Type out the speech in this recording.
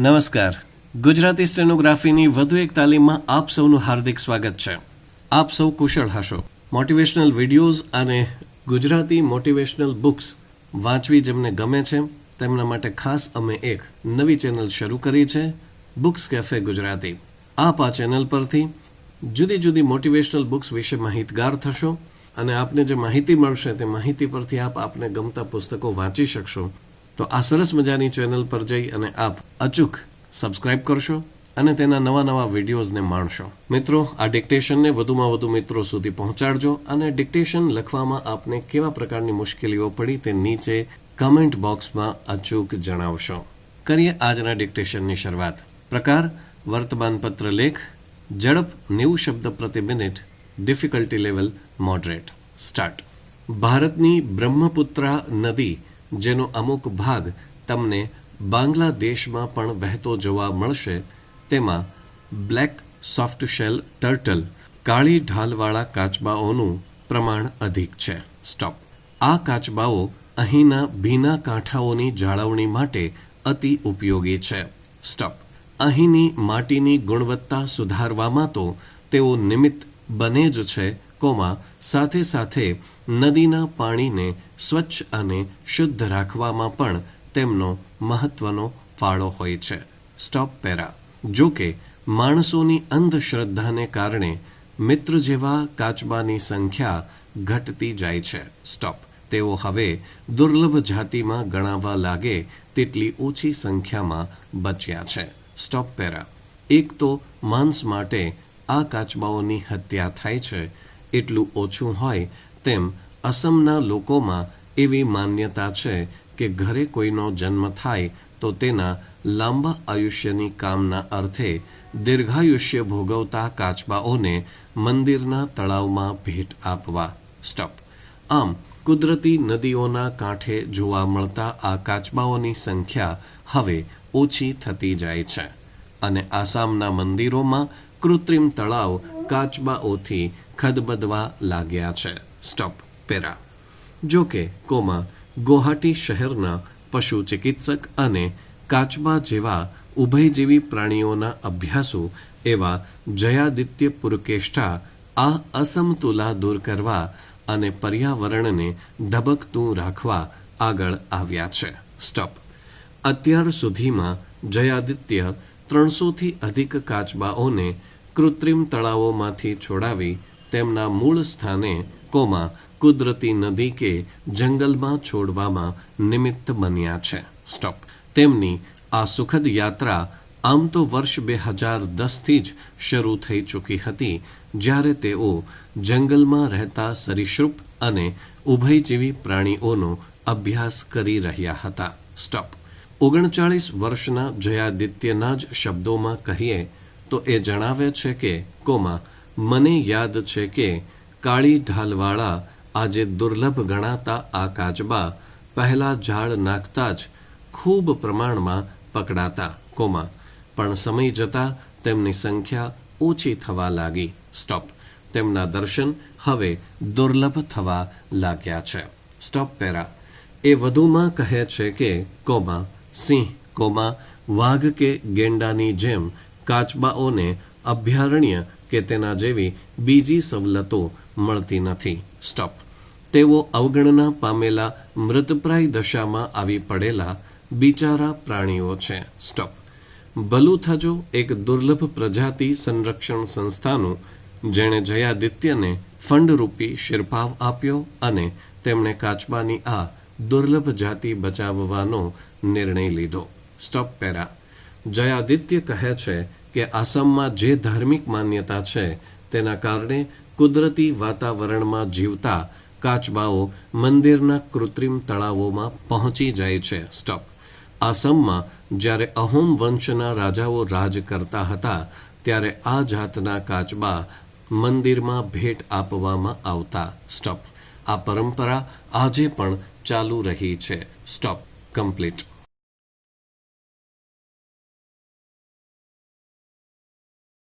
નમસ્કાર. ગુજરાતી સ્ટેનોગ્રાફીની વધુ એક તાલીમમાં આપ સૌનું હાર્દિક સ્વાગત છે. આપ સૌ કુશળ હશો. મોટિવેશનલ વિડીયોઝ અને ગુજરાતી મોટિવેશનલ બુક્સ વાંચવી જેમને ગમે છે, તેમના માટે ખાસ અમે એક નવી ચેનલ શરૂ કરી છે બુક્સ કેફે ગુજરાતી. આપ આ ચેનલ પરથી જુદી જુદી મોટિવેશનલ બુક્સ વિશે માહિતગાર થશો અને આપને જે માહિતી મળશે તે માહિતી પરથી આપ આપને ગમતા પુસ્તકો વાંચી શકશો. તો આ સરસ મજાની ચેનલ પર જઈ અને આપ અચૂક સબસ્ક્રાઇબ કરશો અને તેના નવા નવા વિડીયોઝને માણશો. મિત્રો, આ ડિક્ટેશનને વધુમાં વધુ મિત્રો સુધી પહોંચાડજો અને ડિક્ટેશન લખવામાં આપને કેવા પ્રકારની મુશ્કેલીઓ પડી તે નીચે કમેન્ટ બોક્સમાં અચૂક જણાવશો. કરીએ આજના ડિક્ટેશનની શરૂઆત. પ્રકાર, વર્તમાનપત્ર લેખ, ઝડપ, નેવું શબ્દ પ્રતિ minute difficulty level moderate start ભારતની બ્રહ્મપુત્રા નદી જેનો અમુક ભાગ તમને બાંગ્લાદેશમાં પણ વહેતો જોવા મળશે, તેમાં બ્લેક સોફ્ટ શેલ ટર્ટલ, કાળી ઢાલવાળા કાચબાઓનું પ્રમાણ અધિક છે. સ્ટોપ. આ કાચબાઓ અહીંના ભીના કાંઠાઓની જાળવણી માટે અતિ ઉપયોગી છે. સ્ટોપ. અહીંની માટીની ગુણવત્તા સુધારવામાં તો તેઓ નિમિત્ત બને જ છે કોમાં સાથે સાથે નદીના પાણીને સ્વચ્છ અને શુદ્ધ રાખવામાં પણ તેમનો મહત્વનો ફાળો હોય છે. સ્ટોપ પેરા જો કે, માણસોની અંધશ્રદ્ધાને કારણે મિત્ર જેવા કાચબાની સંખ્યા ઘટતી જાય છે. સ્ટોપ તેઓ હવે દુર્લભ જાતિમાં ગણાવા લાગે તેટલી ઓછી સંખ્યામાં બચ્યા છે. સ્ટોપ પેરા એક તો માંસ માટે આ કાચબાઓની હત્યા થાય છે એટલું ઓછું હોય તેમ અસમના લોકોમાં એવી માન્યતા છે કે ઘરે કોઈનો જન્મ થાય તો તેના લાંબા આયુષ્યની કામના અર્થે દીર્ઘાયુષ્ય ભોગવતા કાચબાઓને મંદિરના તળાવમાં ભેટ આપવા. સ્ટપ આમ, કુદરતી નદીઓના કાંઠે જોવા મળતા આ કાચબાઓની સંખ્યા હવે ઓછી થતી જાય છે. અને આસામના મંદિરોમાં કૃત્રિમ તળાવ કાચબાઓથી ખદબદવા લાગ્યા છે. સ્ટોપ પેરા જો કે કોમા, ગુવાહાટી શહેરના પશુ ચિકિત્સક અને કાચબા જેવા ઉભયજીવી પ્રાણીઓના અભ્યાસુ એવા જયાદિત્ય પુરકેષ્ઠા આ અસમતુલા દૂર કરવા અને પર્યાવરણને ધબકતું રાખવા આગળ આવ્યા છે. સ્ટોપ અત્યાર સુધીમાં જયાદિત્ય ત્રણસોથી અધિક કાચબાઓને કૃત્રિમ તળાવોમાંથી છોડાવી તેમના મૂળ સ્થાને કોમાં કુદરતી નદી કે જંગલમાં છોડવામાં નિમિત્ત બન્યા છે. સ્ટોપ તેમની આ સુખદ યાત્રા આમ તો વર્ષ બે હજાર દસથી જ શરૂ થઈ ચૂકી હતી, જ્યારે તેઓ જંગલમાં રહેતા સરીસૃપ અને ઉભયજીવી પ્રાણીઓનો અભ્યાસ કરી રહ્યા હતા. સ્ટોપ ઓગણચાળીસ વર્ષના જયાદિત્યના જ શબ્દોમાં કહીએ તો એ જણાવે છે કે કોમાં મને યાદ છે કે કાળી ઢાલવાળા આજે દુર્લભ ગણાતા આ કાચબા પહેલા ઝાડ નાખતા જ ખૂબ પ્રમાણમાં પકડાતા, કોમા. પણ સમય જતાં તેમની સંખ્યા ઓછી થવા લાગી. સ્ટોપ. તેમના દર્શન હવે દુર્લભ થવા લાગ્યા છે. Stop para. એ વધુમાં કહે છે કે, કોમા, સિંહ, કોમા, વાઘ કે ગેંડાની જેમ કાચબાઓને અભયારણ્ય કે તેના જેવી બીજી સવલતો મળતી નથી. સ્ટોપ તેઓ અવગણના પામેલા મૃતપ્રાય દશામાં આવી પડેલા બિચારા પ્રાણીઓ છે. સ્ટોપ ભલું થજો એક દુર્લભ પ્રજાતિ સંરક્ષણ સંસ્થાનું, જેણે જયાદિત્યને ફંડરૂપી શિરપાવ આપ્યો અને તેમણે કાચબાની આ દુર્લભ જાતિ બચાવવાનો નિર્ણય લીધો. Stop para. જયાદિત્ય કહે છે કે આસામમાં જે ધાર્મિક માન્યતા છે, તેના કારણે કુદરતી વાતાવરણમાં જીવતા કાચબાઓ મંદિરના કૃત્રિમ તળાવોમાં પહોંચી જાય છે. સ્ટોપ આસામમાં જ્યારે અહોમ વંશના રાજાઓ રાજ કરતા હતા, ત્યારે આ જાતના કાચબા મંદિરમાં ભેટ આપવામાં આવતા. સ્ટોપ આ પરંપરા આજે પણ ચાલુ રહી છે. Stop complete